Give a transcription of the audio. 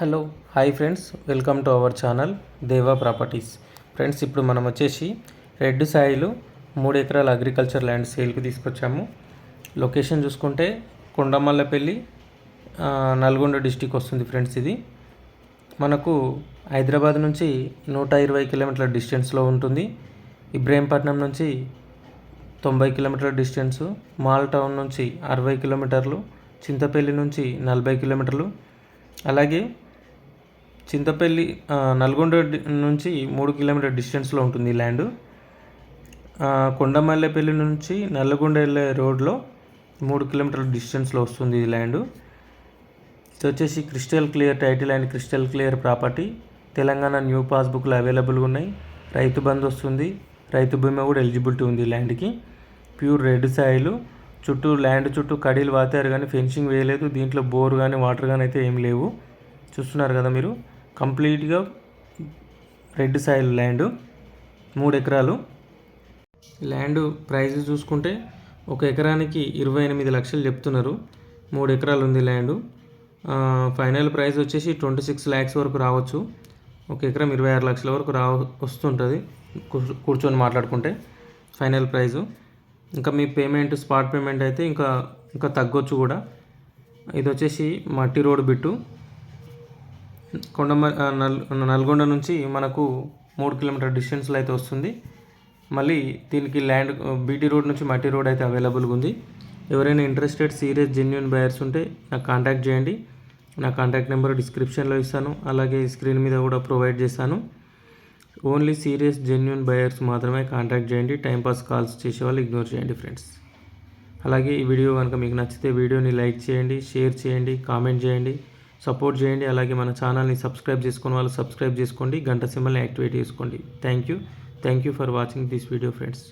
Hello hi friends. Welcome to our channel Deva properties. Friends ఇప్పుడు మనం వచ్చేసి red Sailu మూడు ఎకరాల అగ్రికల్చర్ ల్యాండ్ సేల్కి తీసుకొచ్చాము. లొకేషన్ చూసుకుంటే కొండమల్లపల్లి నల్గొండ డిస్టిక్ వస్తుంది ఫ్రెండ్స్ ఇది. మనకు హైదరాబాద్ నుంచి నూట ఇరవై కిలోమీటర్ల డిస్టెన్స్లో ఉంటుంది. ఇబ్రహీంపట్నం నుంచి తొంభై కిలోమీటర్ల డిస్టెన్సు మాల్ టౌన్ నుంచి అరవై కిలోమీటర్లు చింతపల్లి నుంచి నలభై కిలోమీటర్లు. అలాగే చింతపల్లి నల్గొండ నుంచి మూడు కిలోమీటర్ డిస్టెన్స్లో ఉంటుంది ఈ ల్యాండ్. కొండమల్లెపల్లి నుంచి నల్లగొండ వెళ్ళే రోడ్లో మూడు కిలోమీటర్ల డిస్టెన్స్లో వస్తుంది ఈ ల్యాండ్. ఇది వచ్చేసి crystal clear title and crystal clear property. Telangana new పాస్బుక్లు అవైలబుల్గా ఉన్నాయి. రైతు బంధు వస్తుంది. రైతు బీమా కూడా ఎలిజిబిలిటీ ఉంది ఈ ల్యాండ్కి. ప్యూర్ రెడ్ సాయిలు. చుట్టూ ల్యాండ్ చుట్టూ కడీలు వాతారు కానీ ఫెన్సింగ్ వేయలేదు. దీంట్లో బోర్ కానీ వాటర్ కానీ అయితే ఏం లేవు. చూస్తున్నారు కదా మీరు. కంప్లీట్గా రెడ్ సాయిల్ ల్యాండ్ మూడు ఎకరాలు. ల్యాండ్ ప్రైస్ చూసుకుంటే ఒక ఎకరానికి ఇరవై ఎనిమిది లక్షలు చెప్తున్నారు. మూడు ఎకరాలు ఉంది ల్యాండ్. ఫైనల్ ప్రైస్ వచ్చేసి ట్వంటీ సిక్స్ ల్యాక్స్ వరకు రావచ్చు. ఒక ఎకరం ఇరవై ఆరు లక్షల వరకు రా వస్తుంటుంది. కూర్చో- కూర్చొని మాట్లాడుకుంటే ఫైనల్ ప్రైజు ఇంకా మీ పేమెంట్ స్పాట్ పేమెంట్ అయితే ఇంకా ఇంకా తగ్గొచ్చు కూడా. ఇది వచ్చేసి మట్టి రోడ్ బిట్టు. కొండమ నల్ నల్గొండ నుంచి మనకు మూడు కిలోమీటర్ డిస్టెన్స్లో అయితే వస్తుంది. మళ్ళీ దీనికి ల్యాండ్ బీటీ రోడ్ నుంచి మట్టి రోడ్ అయితే అవైలబుల్గా ఉంది. ఎవరైనా ఇంట్రెస్టెడ్ సీరియస్ జెన్యున్ బయర్స్ ఉంటే నాకు కాంటాక్ట్ చేయండి. నా కాంటాక్ట్ నెంబర్ డిస్క్రిప్షన్లో ఇస్తాను. అలాగే స్క్రీన్ మీద కూడా ప్రొవైడ్ చేస్తాను. ఓన్లీ సీరియస్ జెన్యున్ బయర్స్ మాత్రమే కాంటాక్ట్ చేయండి. టైంపాస్ కాల్స్ చేసే వాళ్ళు ఇగ్నోర్ చేయండి ఫ్రెండ్స్. అలాగే ఈ వీడియో కనుక మీకు నచ్చితే వీడియోని లైక్ చేయండి షేర్ చేయండి కామెంట్ చేయండి. సపోర్ట్ చేయండి. అలాగే మన ఛానల్ని సబ్స్క్రైబ్ చేసుకున్న వాళ్ళు సబ్స్క్రైబ్ చేసుకోండి. గంట సింబల్ని యాక్టివేట్ చేసుకోండి. Thank you thank you for watching this video friends